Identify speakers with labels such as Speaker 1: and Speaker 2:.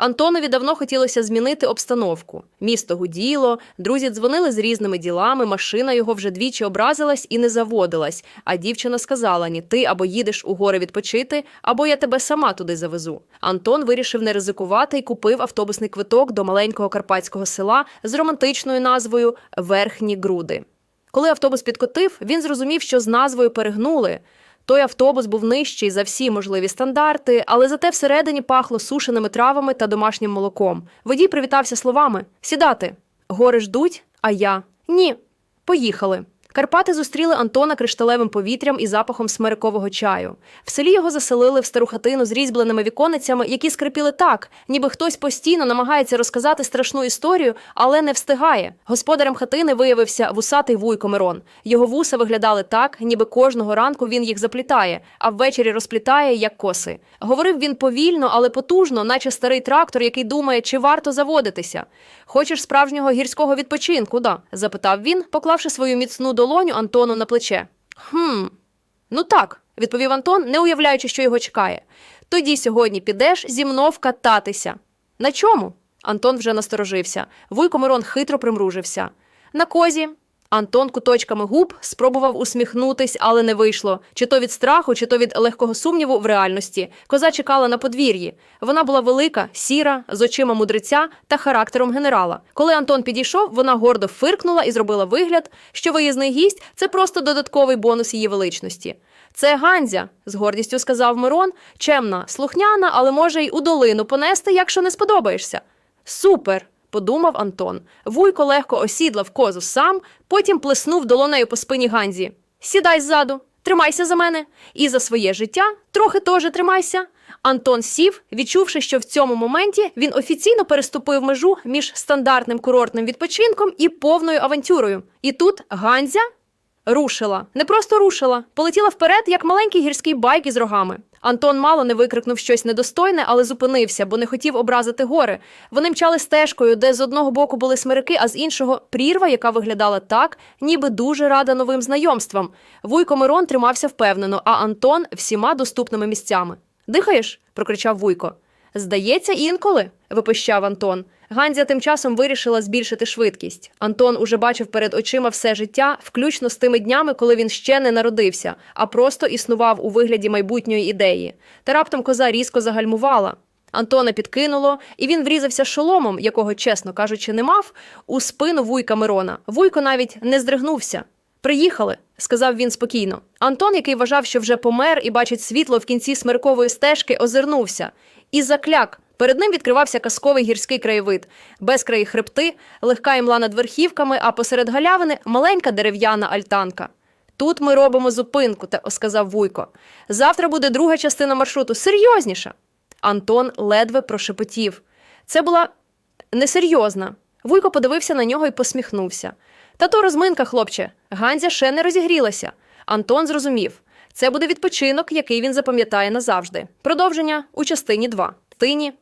Speaker 1: Антонові давно хотілося змінити обстановку. Місто гуділо, друзі дзвонили з різними ділами, машина його вже двічі образилась і не заводилась. А дівчина сказала: ні, ти або їдеш у гори відпочити, або я тебе сама туди завезу. Антон вирішив не ризикувати і купив автобусний квиток до маленького карпатського села з романтичною назвою Верхні Груди. Коли автобус підкотив, він зрозумів, що з назвою перегнули. Той автобус був нижчий за всі можливі стандарти, але зате всередині пахло сушеними травами та домашнім молоком. Водій привітався словами: Сідати. Гори ждуть, а я ні. Поїхали. Карпати зустріли Антона кришталевим повітрям і запахом смерикового чаю. В селі його заселили в стару хатину з різьбленими віконницями, які скрипіли так, ніби хтось постійно намагається розказати страшну історію, але не встигає. Господарем хатини виявився вусатий вуйко Мирон. Його вуса виглядали так, ніби кожного ранку він їх заплітає, а ввечері розплітає, як коси. Говорив він повільно, але потужно, наче старий трактор, який думає, чи варто заводитися. Хочеш справжнього гірського відпочинку? Да? запитав він, поклавши свою міцну долоню Антону на плече. Хм, ну так, відповів Антон, не уявляючи, що його чекає. Тоді сьогодні підеш зі мною вкататися. На чому? Антон вже насторожився. Вуйко Мирон хитро примружився. На козі. Антон куточками губ спробував усміхнутись, але не вийшло. Чи то від страху, чи то від легкого сумніву в реальності. Коза чекала на подвір'ї. Вона була велика, сіра, з очима мудреця та характером генерала. Коли Антон підійшов, вона гордо фиркнула і зробила вигляд, що виїзний гість це просто додатковий бонус її величності. Це Ганзя, з гордістю сказав Мирон, чемна, слухняна, але може й у долину понести, якщо не сподобаєшся. Супер! Подумав Антон. Вуйко легко осідлав козу сам, потім плеснув долонею по спині Ганзі. Сідай ззаду, тримайся за мене. І за своє життя трохи теж тримайся. Антон сів, відчувши, що в цьому моменті він офіційно переступив межу між стандартним курортним відпочинком і повною авантюрою. І тут Ганзя Рушила. Не просто рушила, полетіла вперед, як маленький гірський байк із рогами. Антон мало не викрикнув щось недостойне, але зупинився, бо не хотів образити гори. Вони мчали стежкою, де з одного боку були смирики, а з іншого прірва, яка виглядала так, ніби дуже рада новим знайомствам. Вуйко Мирон тримався впевнено, а Антон всіма доступними місцями. Дихаєш? прокричав Вуйко. Здається, інколи, випищав Антон. Ганзя тим часом вирішила збільшити швидкість. Антон уже бачив перед очима все життя, включно з тими днями, коли він ще не народився, а просто існував у вигляді майбутньої ідеї. Та раптом коза різко загальмувала. Антона підкинуло, і він врізався шоломом, якого, чесно кажучи, не мав, у спину вуйка Мирона. Вуйко навіть не здригнувся. Приїхали, сказав він спокійно. Антон, який вважав, що вже помер і бачить світло в кінці смиркової стежки, озирнувся і закляк. Перед ним відкривався казковий гірський краєвид, безкраї хребти, легка імла над верхівками, а посеред галявини маленька дерев'яна альтанка. Тут ми робимо зупинку, сказав Вуйко. Завтра буде друга частина маршруту. Серйозніша. Антон ледве прошепотів. Це була несерйозна. Вуйко подивився на нього і посміхнувся. Та то розминка, хлопче. Ганзя ще не розігрілася. Антон зрозумів. Це буде відпочинок, який він запам'ятає назавжди. Продовження у частині 2. Тині